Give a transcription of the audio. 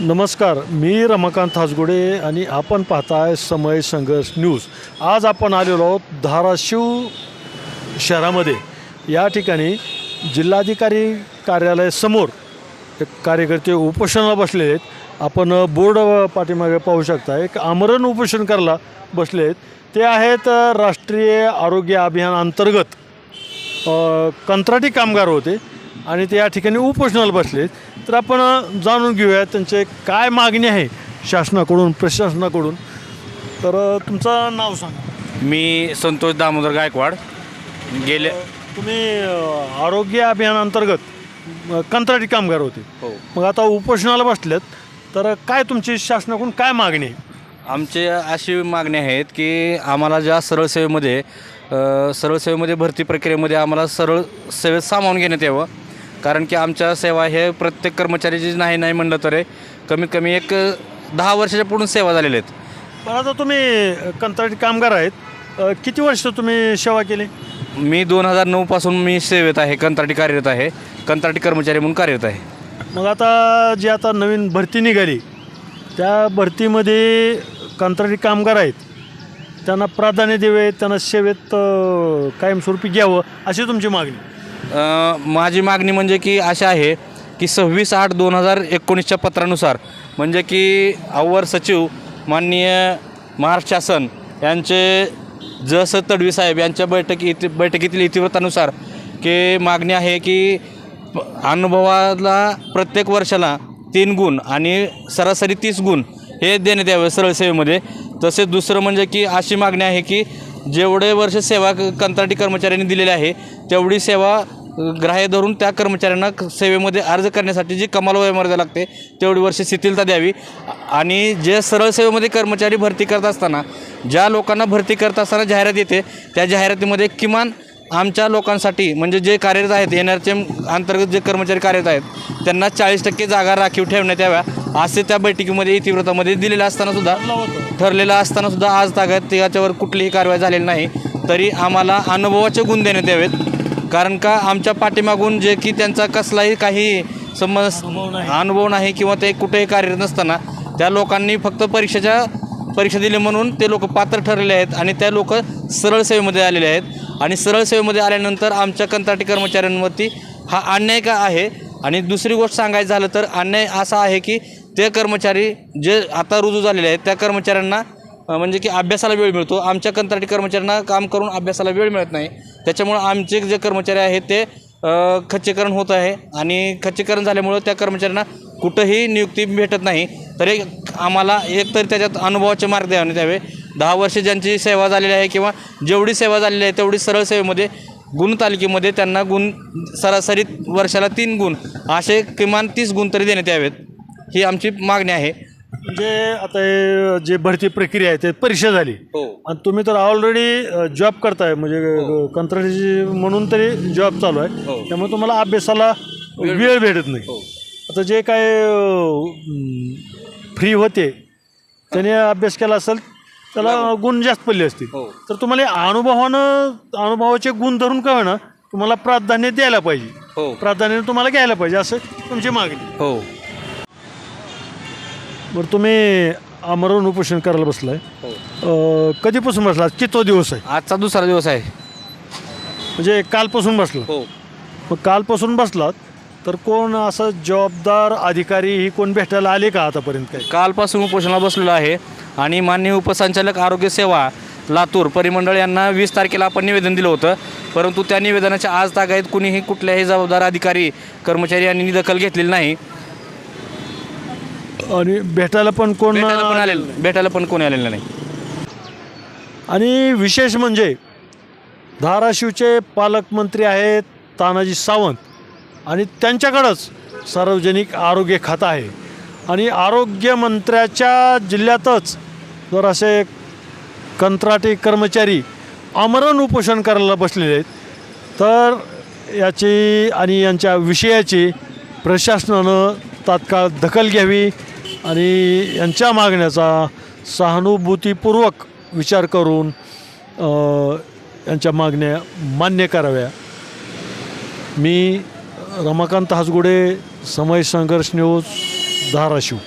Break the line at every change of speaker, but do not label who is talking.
नमस्कार मी रमाकांत हासगुडे आणि आपण पाहताय समय संघर्ष न्यूज. आज आपण आलेलो आहोत धाराशिव शहरामध्ये. या ठिकाणी जिल्हाधिकारी कार्यालयासमोर एक कार्यकर्ते उपोषणाला बसलेले आहेत. आपण बोर्ड पाठीमागे पाहू शकता एक आमरण उपोषण करायला बसले आहेत. ते आहेत राष्ट्रीय आरोग्य अभियान अंतर्गत कंत्राटी कामगार होते. आणि ते या ठिकाणी उपोषणाला बसले तर आपण जाणून घेऊया त्यांचे काय मागणी आहे शासनाकडून प्रशासनाकडून. तर तुमचं नाव सांगा.
मी संतोष दामोदर गायकवाड. गेले
तुम्ही अ, आरोग्य अभियानांतर्गत अ, कंत्राटी कामगार होते.
हो.
मग आता उपोषणाला बसलेत. तर काय तुमची शासनाकडून काय मागणी आहे?
आमचे अशी मागणी आहेत की आम्हाला ज्या सरळ सेवेमध्ये अ, सरळ सेवेमध्ये भरती प्रक्रियेमध्ये आम्हाला सरळ सेवेत सामावून घेण्यात यावं. कारण की आमच्या सेवा हे प्रत्येक कर्मचाऱ्याची नाही नाही म्हणलं तर कमीत कमी एक दहा वर्षाच्या पुढून सेवा झालेल्या आहेत.
पण आता तुम्ही कंत्राटी कामगार आहेत. अ, किती वर्ष तुम्ही सेवा केली?
मी दोन हजार नऊपासून मी सेवेत आहे कंत्राटी कार्यरत आहे कंत्राटी कर्मचारी म्हणून कार्यरत आहे.
मग आता जी आता नवीन भरती निघाली त्या भरतीमध्ये कंत्राटी कामगार आहेत. त्यांना प्राधान्य द्यावे त्यांना सेवेत अ, कायमस्वरूपी घ्यावं अशी तुमची मागणी.
माझी मागणी म्हणजे की अशा आहे की सव्वीस आठ दोन हजार एकोणीसच्या पत्रानुसार म्हणजे की अव्वल सचिव माननीय महाराष्ट्र शासन यांचे जसं तडवी साहेब यांच्या बैठकी इति बैठकीतील इतिवृत्तानुसार की मागणी आहे की अनुभवाला प्रत्येक वर्षाला तीन गुण आणि सरासरी तीस गुण हे देण्यात यावे सरळ सेवेमध्ये. तसेच दुसरं म्हणजे की अशी मागणी आहे की जेवढे वर्ष सेवा क- कंत्राटी कर्मचाऱ्यांनी दिलेली आहे तेवढी सेवा ग्राह्य धरून त्या कर्मचाऱ्यांना सेवेमध्ये अर्ज करण्यासाठी जी कमाल वयोमर्यादा लागते तेवढी वर्ष शिथिलता द्यावी. आणि जे सरळ सेवेमध्ये कर्मचारी भरती करत असताना ज्या लोकांना भरती करत असताना जाहिरात येते त्या जाहिरातीमध्ये किमान आमच्या लोकांसाठी म्हणजे जे कार्यरत आहेत एन आर अंतर्गत जे कर्मचारी कार्यरत आहेत त्यांना चाळीस टक्के जागा राखीव ठेवण्यात याव्या असे त्या बैठकीमध्ये इतिवृत्तामध्ये दिलेलं असताना सुद्धा ठरलेलं असताना सुद्धा आज तागात याच्यावर कुठलीही कारवाई झालेली नाही. तरी आम्हाला अनुभवाचे गुण देण्यात यावेत. कारण का आमच्या पाठीमागून जे की त्यांचा कसलाही काही समज अनुभव नाही किंवा ते कुठेही कार्यरत नसताना त्या लोकांनी फक्त परीक्षेच्या परीक्षा दिली म्हणून ते लोक पात्र ठरलेले आहेत आणि त्या लोक सरळ सेवेमध्ये आलेले आहेत. आणि सरळ सेवेमध्ये आल्यानंतर आमच्या कंत्राटी कर्मचाऱ्यांवरती हा अन्याय का आहे? आणि दुसरी गोष्ट सांगायचं झालं तर अन्याय असा आहे की ते कर्मचारी जे आता रुजू झालेले आहेत त्या कर्मचाऱ्यांना म्हणजे की अभ्यासाला वेळ मिळतो. आमच्या कंत्राटी कर्मचाऱ्यांना काम करून अभ्यासाला वेळ मिळत नाही. त्याच्यामुळं आमचे जे कर्मचारी आहेत ते खच्चीकरण होत आहे. आणि खच्चीकरण झाल्यामुळं त्या कर्मचाऱ्यांना कुठंही नियुक्ती भेटत नाही. तरी आम्हाला एक तर त्याच्यात अनुभवाचे मार्ग द्यावे द्यावे दहा वर्ष ज्यांची सेवा झालेली आहे किंवा जेवढी सेवा झालेली आहे तेवढी सरळ सेवेमध्ये गुण तालिकेमध्ये त्यांना गुण सरासरी वर्षाला तीन गुण असे किमान तीस गुण तरी देण्यात यावेत. ही आमची मागणी आहे.
म्हणजे आता हे जे भरती प्रक्रिया आहे ते परीक्षा झाली.
हो.
आणि तुम्ही तर ऑलरेडी जॉब करताय म्हणजे कंत्राटी म्हणून तरी जॉब चालू आहे.
हो.
त्यामुळे तुम्हाला अभ्यासाला वेळ भेटत नाही.
हो.
आता जे काय फ्री होते. त्याने अभ्यास केला असेल त्याला गुण जास्त पडले असतील.
हो.
तर तुम्हाला अनुभवानं अनुभवाचे गुण धरून काय ना तुम्हाला प्राधान्य द्यायला पाहिजे.
हो.
प्राधान्य तुम्हाला घ्यायला पाहिजे असं तुमची मागणी.
हो.
बरं तुम्ही आमरण उपोषण करायला बसलाय.
हो.
अं, कधीपासून बसला? किती दिवस आहे?
आजचा दुसरा दिवस आहे.
म्हणजे कालपासून बसला.
हो.
मग कालपासून बसलात तर कोण असं जबाबदार अधिकारी ही कोण भेटायला आले का आतापर्यंत काय
कालपासून उपोषणाला बसलेलो आहे आणि माननीय उपसंचालक आरोग्य सेवा लातूर परिमंडळ यांना वीस तारखेला आपण निवेदन दिलं होतं. परंतु त्या निवेदनाच्या आज तागायत कुणीही कुठल्याही जबाबदार अधिकारी कर्मचारी यांनी दखल घेतलेली नाही.
आणि भेटायला पण कोण
भेटायला पण आलेलं भेटायला पण कोणी आलेलं नाही.
आणि विशेष म्हणजे धाराशिवचे पालकमंत्री आहेत तानाजी सावंत. आणि त्यांच्याकडंच सार्वजनिक आरोग्य खातं आहे. आणि आरोग्यमंत्र्याच्या जिल्ह्यातच जर असे कंत्राटी कर्मचारी आमरण उपोषण करायला बसलेले आहेत तर याची आणि यांच्या विषयाची प्रशासनानं तात्काळ दखल घ्यावी आणि यांच्या मागण्याचा सहानुभूतीपूर्वक विचार करून यांच्या मागण्या मान्य कराव्या. मी रमाकांत हासगुडे समय संघर्ष न्यूज धाराशिव.